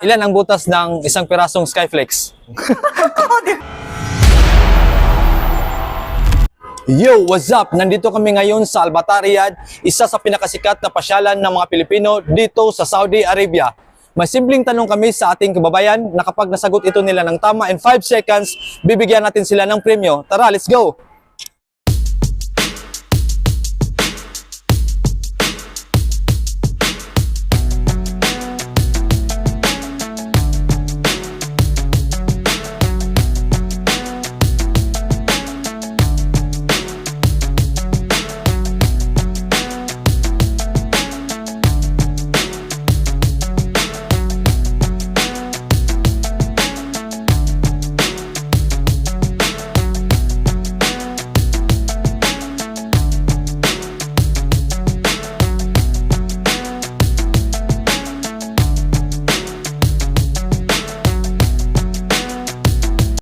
Ilan ang butas ng isang pirasong Skyflex? Yo, what's up? Nandito kami ngayon sa Albatar Riyadh, isa sa pinakasikat na pasyalan ng mga Pilipino dito sa Saudi Arabia. May simpleng tanong kami sa ating kababayan na kapag nasagot ito nila ng tama in 5 seconds, bibigyan natin sila ng premyo. Tara, let's go!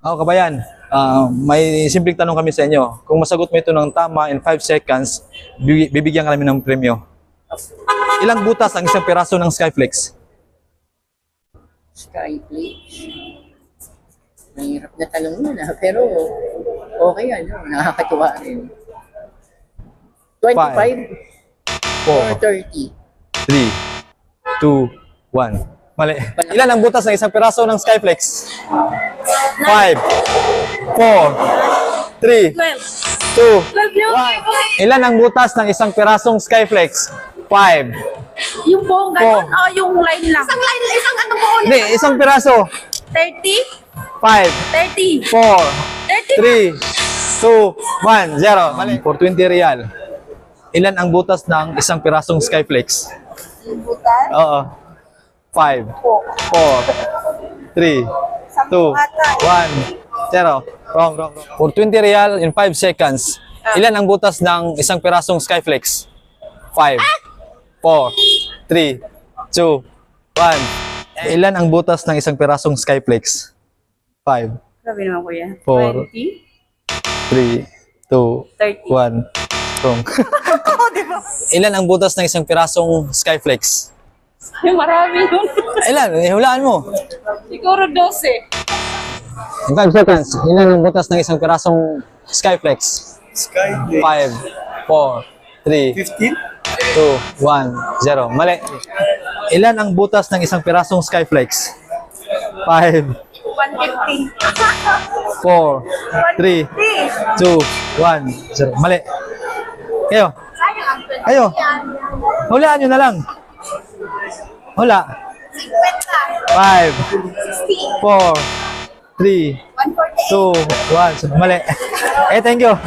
Oh, kabayan, ah, may simpleng tanong kami sa inyo. Kung masagot mo ito ng tama in 5 seconds, bibi- bibigyan ka namin ng premyo. Ilang butas ang isang piraso ng Skyflex? Skyflakes. Mahirap na tanong yun ah, pero okay ano, nakakatuwa rin. 25 or 4, 30? 3, 2, 1. Mali. Ilan ang butas ng isang piraso ng Skyflex? 5, 4, 3, 2, 1. Ilan ang butas ng isang pirasong Skyflex? 5. Yung buong ganun, oh. yung line lang. Isang line, isang ano po ulit. Hindi, isang piraso. 30, 5, 30, 4, 30. 3, 2, 1, 0. Mali. For 20 real. Ilan ang butas ng isang pirasong Skyflex? Butas? Oo. 5, 4, 3, 2, 1, 0. Wrong, wrong, wrong. For 20 real in 5 seconds, ilan ang butas ng isang pirasong Skyflex? 5, 4, 3, 2, 1. Ilan ang butas ng isang pirasong Skyflex? 5, Grabe naman kuya. Four. 20? 3, 2, 30. 1. Wrong. Ilan ang butas ng isang pirasong Skyflex? Ay, marami yun. Ilan? Eh, Hulaan mo. Siguro 12. In 5 seconds, ilan ang butas ng isang pirasong Skyflex? Sky 5, 4, 3, 15? 2, 1, 0. Mali. Ilan ang butas ng isang pirasong Skyflex? 5, 150. 4, 3, 2, 1, 0. Mali. Kayo. Sayang ang 20. Kayo. Hulaan nyo na lang. Hula. 5, 4, 3, 2, 1. Mali. Eh, thank you.